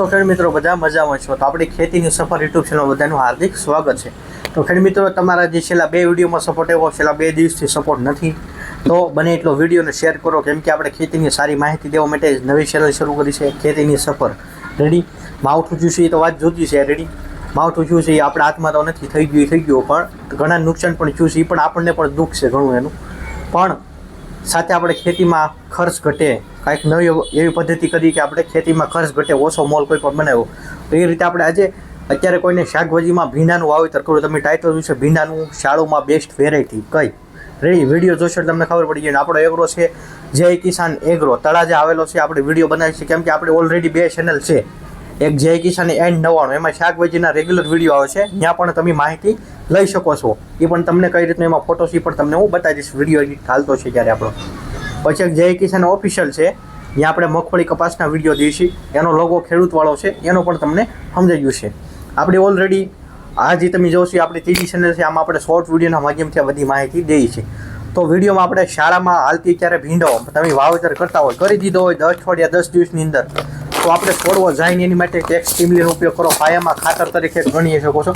છો ખેડ મિત્રો, બધા મજામાં છો? તો આપણી ખેતીની સફર યુટ્યુબ ચેનલ બધાનું હાર્દિક સ્વાગત છે. તો ખેડ મિત્રો, તમારા જે છેલ્લા બે વિડીયોમાં સપોર્ટ એવો છેલ્લા બે દિવસથી સપોર્ટ નથી. તો બને એટલો વિડીયોને શેર કરો, કેમ કે આપણે ખેતીની સારી માહિતી દેવા માટે નવી ચેનલ શરૂ કરી છે, ખેતીની સફર. રેડી માવઠું જ્યું એ તો વાત જોતી છે રેડી માવઠું જ્યું એ આપણા હાથમાં તો નથી, થઈ ગયું થઈ ગયું, પણ ઘણા નુકસાન પણ થયું એ પણ આપણને પણ દુઃખ છે ઘણું એનું. પણ સાથે આપણે ખેતીમાં ખર્ચ ઘટે. કાંઈક નવી એવી પદ્ધતિ કરી કે આપણે ખેતીમાં ખર્ચ ઘટે, ઓછો મોલ કોઈ પણ બનાવ્યો. તો એ રીતે આપણે આજે અત્યારે કોઈને શાકભાજીમાં ભીંડાનું વાવેતર કરવું તમે ટાઇટલ જોયું છે ભીંડાનું શાળુમાં બેસ્ટ વેરાયટી કઈ. રેડી, વીડિયો જોશો તમને ખબર પડી જાય. આપણો એગ્રો છે, જય કિસાન એગ્રો. તળાજે આવેલો છે, આપણે વીડિયો બનાવી છે, કેમ કે આપણે ઓલરેડી બે ચેનલ છે. એક જય કિસાન એન્ડ નવાણું. એમાં શાકભાજીના રેગ્યુલર વીડિયો આવે છે. ત્યાં પણ તમે માહિતી લઈ શકો છો. એ પણ તમને કઈ રીતનું એમાં ફોટોસ પણ તમને હું બતાવી દઈશ. વીડિયો એડિટ ચાલતો છે જ્યારે આપણો. પછી એક જય કિસાન ઓફિશિયલ છે. ત્યાં આપણે મગફળી કપાસના વીડિયો દઈશી. એનો લોગો ખેડૂતવાળો છે. એનો પણ તમને સમજાઈ ગયું છે. આપણે ઓલરેડી આ જે તમે જોશો આપણી ત્રીજી ચેનલ છે. આમાં આપણે શોર્ટ વિડીયોના માધ્યમથી બધી માહિતી દઈએ છીએ તો વિડીયોમાં આપણે શાળામાં હાલતી ત્યારે ભીંડો તમે વાવેતર કરતા હોય, કરી દીધો હોય દસ અઠવાડિયા, દસ દિવસની અંદર, તો આપણે છોડવો જાય એની માટે ટેક્સ ટીમલીનો ઉપયોગ કરો. પાયામાં ખાતર તરીકે ગણી શકો છો.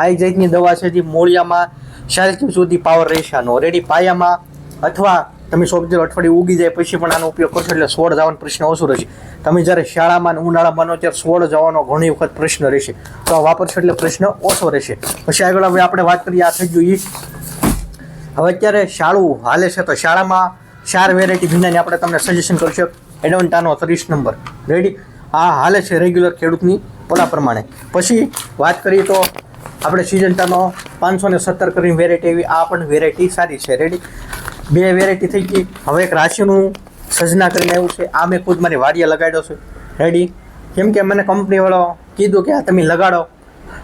આ જાતની દવા છે જે મૂળિયામાં શારીરિક સુધી પાવર રહેશે આનો રેડી પાયામાં અથવા તમે સોબજી અઠવાડિયું ઉગી જાય પછી પણ આનો ઉપયોગ કરશો એટલે સોળ જવાનો પ્રશ્ન ઓછો રહેશે. તમે જ્યારે શાળામાં ઉનાળામાં ત્યારે સોળ જવાનો ઘણી વખત પ્રશ્ન રહેશે. તો આ વાપરશો એટલે પ્રશ્ન ઓછો રહેશે. પછી આગળ હવે આપણે વાત કરીએ, આ થઈ ઈ. હવે અત્યારે શાળું હાલે છે તો શાળામાં ચાર વેરાયટી ભીંડાની આપણે તમને સજેશન કરશું. એડવન્ટાનો ત્રીસ નંબર. રેડી આ હાલે છે રેગ્યુલર ખેડૂતની પોલા પ્રમાણે. પછી વાત કરીએ તો આપણે સિજન્ટાનો પાંચસો ને સત્તર કરીને વેરાયટી એવી આ પણ વેરાયટી સારી છે. રેડી બે વેરાયટી થઈ ગઈ. હવે એક રાશિનું સજના કરીને આવ્યું છે. આ મેં ખુદ મારી વાડીએ લગાડ્યો છે. રેડી કેમ કે મને કંપનીવાળો કીધું કે આ તમે લગાડો.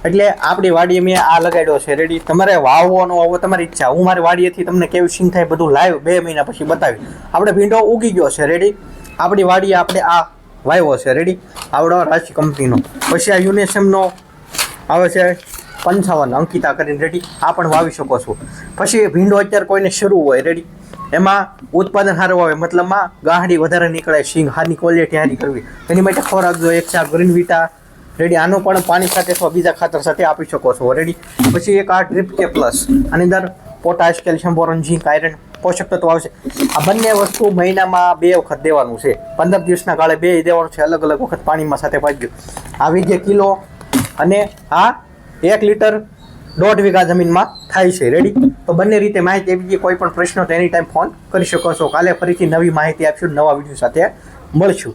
એટલે આપણી વાડીએ મેં આ લગાડ્યો છે. રેડી તમારે વાવવાનો હોવો તમારી ઈચ્છા. હું મારી વાડીએથી તમને કેવું સિંગ થાય બધું લાઈવ બે મહિના પછી બતાવી આપણે ભીંડો ઉગી ગયો છે. રેડી આપણી વાડીએ આપણે આ વાવ્યો છે. રેડી આવડો રાશિ કંપનીનો પછી આ યુનેસેમનો આવે છે. પંચાવન અંકિતા કરીને રેડી આ પણ વાવી શકો છો. પછી ભીંડો અત્યારે કોઈને શરૂ હોય રેડી એમાં ઉત્પાદન સારું આવે મતલબમાં ગાહડી વધારે નીકળે, સિંગ હારની ક્વોલિટી હારી કરવી. એની માટે ખોરાક જો એક છે ગ્રીન વિટા રેડી આનું પણ પાણી સાથે અથવા બીજા ખાતર સાથે આપી શકો છો રેડી પછી એક આ ડ્રીપ કે પ્લસ આની અંદર potash calcium boron zinc iron પોષક તત્વો આવશે. આ બંને વસ્તુ મહિનામાં બે વખત દેવાનું છે. પંદર દિવસના ગાળે બે દેવાનું છે. અલગ અલગ વખત પાણીમાં સાથે પાજ્યું આવી જે કિલો અને આ એક લીટર દોઢ વીઘા જમીનમાં થાય છે. રેડી તો બંને રીતે માહિતી આપી કોઈ પણ પ્રશ્નો તો એની ટાઈમ ફોન કરી શકો છો. કાલે ફરીથી નવી માહિતી આપશું. નવા વીડિયો સાથે મળશું.